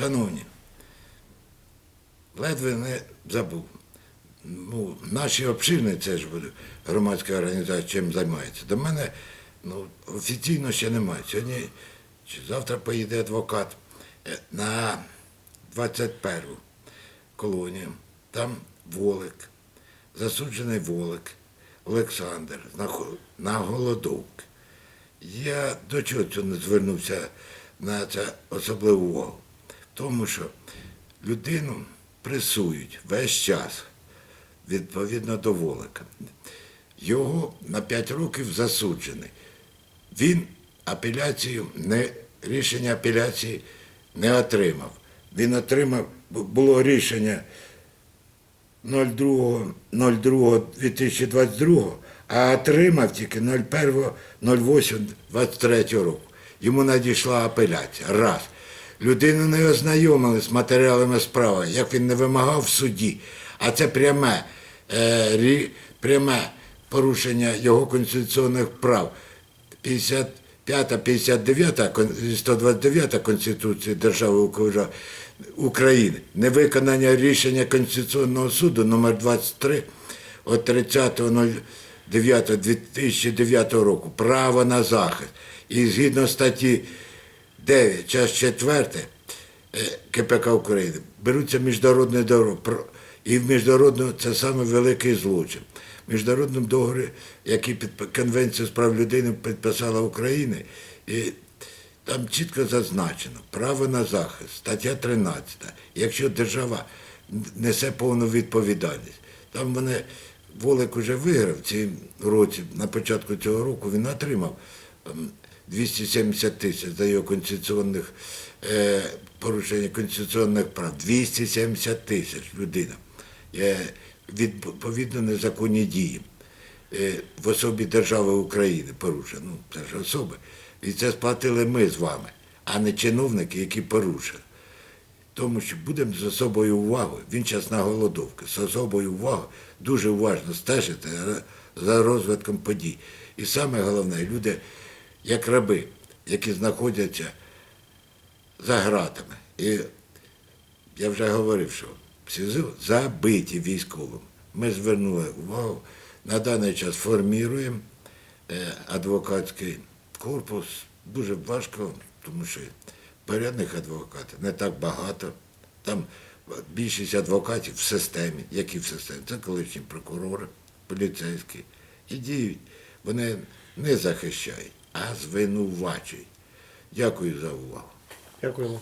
Шановні, ледве не забув. Ну, наші общини, це ж громадська організація, чим займається. До мене ну, офіційно ще немає. Сьогодні чи завтра поїде адвокат е, на 21-ту колонію. Там Волик, засуджений Волик, Олександр на, голодовки. Я до чого не звернувся на це особливу увагу? Тому що людину пресують весь час відповідно до Волика. Його на 5 років засуджений. Він апеляцію не, рішення апеляції не отримав. Він отримав, було рішення 02.02.2022, а отримав тільки 01.08.23 року. Йому надійшла апеляція. Раз. Людину не ознайомили з матеріалами справи, як він не вимагав в суді. А це пряме, е, пряме порушення його конституційних прав. 55, 59, 129 Конституції Держави України, невиконання рішення Конституційного суду номер 23 від 30.09.2009 року, право на захист. І згідно статті 9, час 4 е, КПК України беруться міжнародні договори. І в міжнародному це саме великий злочин. В міжнародному договорі, який під Конвенцію з прав людини підписала Україна, і там чітко зазначено право на захист, стаття 13. Якщо держава несе повну відповідальність, там вони Волик уже виграв в цій році, на початку цього року він отримав ем, 270 тисяч за його конституційних е, порушення конституційних прав. 270 тисяч людина. Е, відповідно незаконні дії е, в особі держави України порушено. Ну, це ж особи. І це сплатили ми з вами, а не чиновники, які порушили. Тому що будемо з особою увагою, він зараз на голодовці, з особою увагою дуже уважно стежити за розвитком подій. І саме головне, люди, як раби, які знаходяться за гратами. І я вже говорив, що СІЗО забиті військовим. Ми звернули увагу. На даний час формуємо е, адвокатський корпус. Дуже важко, тому що порядних адвокатів не так багато. Там більшість адвокатів в системі, які в системі. Це колишні прокурори, поліцейські. І діють. Вони не захищають, а звинувачують. Дякую за увагу. Дякуємо.